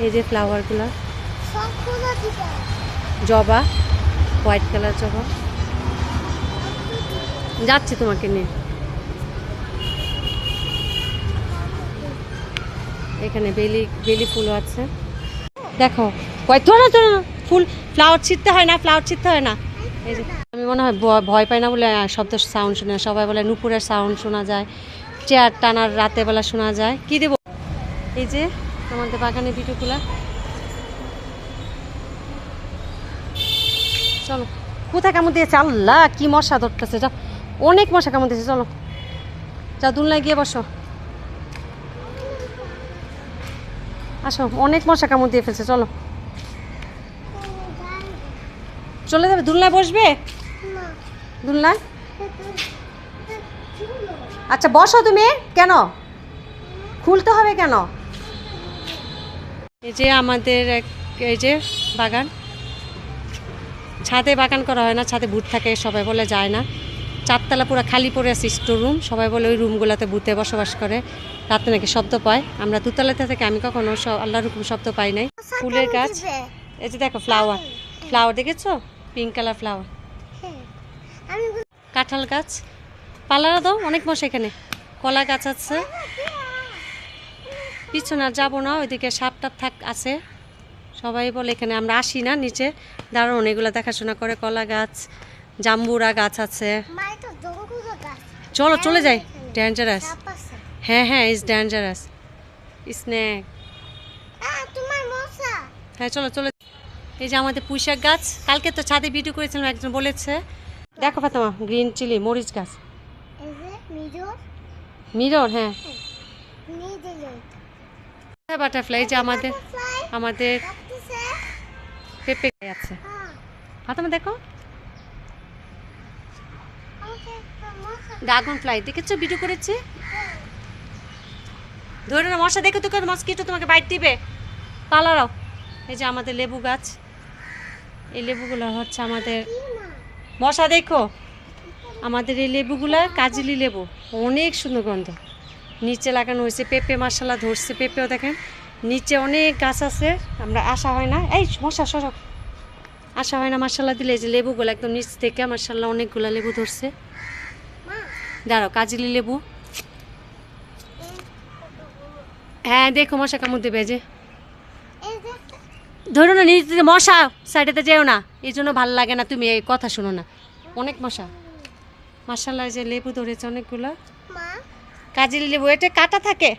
এই যে ফ্লাওয়ারগুলো জবা হোয়াইট কালার জবা। যাচ্ছি তোমাকে নিয়ে। এখানে বেলি বেলি ফুলও আছে। দেখো ধরো ধরো ফুল ফ্লাওয়ার ছিটতে হয় না ফ্লাওয়ার ছিটতে হয় না। এই যে আমি মনে হয় ভয়- পাই না বলে শব্দ সাউন্ড শুনে। সবাই বলে নুপুরের সাউন্ড শোনা যায় চেয়ার টানার রাতে বেলা শোনা যায়। কি দেবো? এই যে আমাদের বাগানে বিটুকুলা চলো, কোথায় কামড় দিয়েছে? আল্লাহ, কি মশা ধরতেছে যা অনেক মশা কামড় দিয়েছে, চলো। যাও, দুলনায় গিয়ে বসো। আসো, অনেক মশা কামড় দিয়ে ফেলছে, চলো। চলে যাবে, দুলনায় বসবে? দুলনায়? আচ্ছা বসো তুমি, কেন? খুলতে হবে কেন? এই যে আমাদের এক এই যে বাগান। ছাদে বাগান করা হয় না ছাদে ভূত থাকে সবাই বলে যায় না। চারতলা পুরো খালি পড়ে আছে স্টোর রুম সবাই বলে ওই রুমগুলোতে ভূতে বসবাস করে। রাতে নাকি শব্দ পায়। আমরা দুতলাতে থেকে আমি কখনো আল্লাহর হুকুম শব্দ পাই নাই। ফুলের গাছ। এই যে দেখো ফ্লাওয়ার ফ্লাওয়ার দেখেছ? Pink colour flower. কাঁঠাল গাছ। পালারা দাও অনেক মশা এখানে। কলা গাছ আছে। পিছনে আর যাব না ওইদিকে সাপ টাপ থাক আছে। সবাই বলে এখানে আমরা আসি না নিচে। দারুণ এগুলো দেখাশোনা করে কলা গাছ জাম্বুরা গাছ আছে। চলো চলে যাই। ডেঞ্জারাস হ্যাঁ হ্যাঁ ইজ ডেঞ্জারাস স্নেক হ্যাঁ চলো চলো এই যে আমাদের পুঁইশাক গাছ কালকে তো ছাদে ভিডিও করেছিলাম একজন বলেছে। দেখো ফাতেমা গ্রিন চিলি মরিচ গাছ। মিরর। হ্যাঁ। মিজোর বাটারফ্লাই যে আমাদের আমাদের পেঁপে আছে। ফাতেমা, দেখো। ড্রাগন ফ্লাই দেখেছ? ভিডিও করেছে। ধরে না মশা, দেখে তোকে মস্কিটো তোমাকে বাইট দিবে। পালারাও এই যে আমাদের লেবু গাছ। এই লেবুগুলো হচ্ছে আমাদের মশা, দেখো। আমাদের এই লেবুগুলা কাজলি লেবু। অনেক সুন্দর গন্ধ। নিচে লাগানো হয়েছে, পেঁপে মশলা ধরছে, পেঁপেও দেখেন। নিচে অনেক গাছ আছে, আমরা আসা হয় না। এই, মশা, সর। আসা হয় না মশলা দিলে যে লেবুগুলো একদম নিচ থেকে মার্শাল্লাহ অনেকগুলা লেবু ধরছে। মা দাঁড়াও, কাজলি লেবু। হ্যাঁ দেখো মশা কামড় দেবে যে। ধরো না নিজ মশা সাইডেতে যেও না। এই জন্য ভালো লাগে না, তুমি এই কথা শোনো না। অনেক মশা। মাসাল্লাহ যে লেবু ধরেছে অনেকগুলো। মা কাজলি লেবু এটা কাটা থাকে।